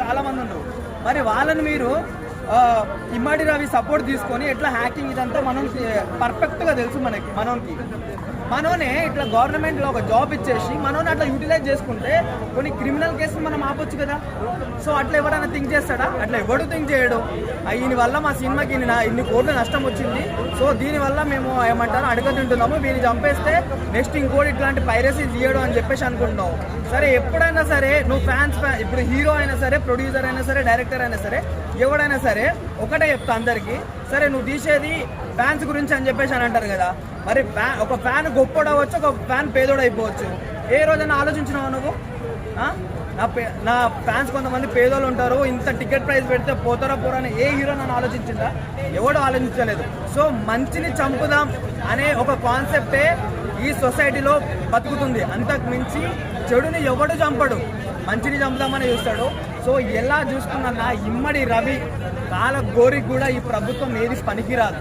చాలా మంది ఉన్నారు. మరి వాళ్ళని మీరు ఆ, ఇమ్మడి రవి సపోర్ట్ తీసుకొని ఎట్లా హ్యాకింగ్ ఇదంతా మనం పర్ఫెక్ట్గా తెలుసు మనకి మనోనికి. మనోనే ఇట్లా గవర్నమెంట్లో ఒక జాబ్ ఇచ్చేసి మనోని అట్లా యూటిలైజ్ చేసుకుంటే కొన్ని క్రిమినల్ కేసులు మనం ఆపొచ్చు కదా. సో అట్లా ఎవరైనా థింక్ చేస్తాడా? అట్లా ఎవడు థింక్ చేయడు. ఆ, వల్ల మా సినిమాకి ఇన్ని నా- ఇన్ని కోట్ల నష్టం వచ్చింది. సో దీనివల్ల మేము ఏమంటారు అడగతింటున్నాము. వీళ్ళు చంపేస్తే నెక్స్ట్ ఇంకోటి ఇట్లాంటి పైరసీ తీయడం అని చెప్పేసి అనుకుంటున్నావు సరే ఎప్పుడైనా సరే నువ్వు ఫ్యాన్స్ ఇప్పుడు హీరో అయినా సరే ప్రొడ్యూసర్ అయినా సరే డైరెక్టర్ అయినా సరే ఎవడైనా సరే ఒకటే చెప్తా అందరికి. సరే నువ్వు తీసేది ఫ్యాన్స్ గురించి అని చెప్పేసి అని అంటారు కదా. మరి ఫ్యాన్ ఒక ఫ్యాన్ గొప్పడవచ్చు ఒక ఫ్యాన్ పేదోడు అయిపోవచ్చు. ఏ రోజైనా ఆలోచించినావు నువ్వు? నా పే- నా ఫ్యాన్స్ కొంతమంది పేదోళ్ళు ఉంటారు ఇంత టికెట్ ప్రైస్ పెడితే పోతారా పోరా అని ఏ హీరో నన్ను ఆలోచించిందా? ఎవడు ఆలోచించలేదు. సో మంచిని చంపుదాం అనే ఒక కాన్సెప్టే ఈ సొసైటీలో బతుకుతుంది. అంతకు మించి చెడుని ఎవడు చంపడు. మంచిని చంపుదామని చూస్తాడు. సో ఎలా చూసుకున్నా ఇమ్మడి రవి కాల గోరికి కూడా ఈ ప్రభుత్వం ఏది పనికిరాదు.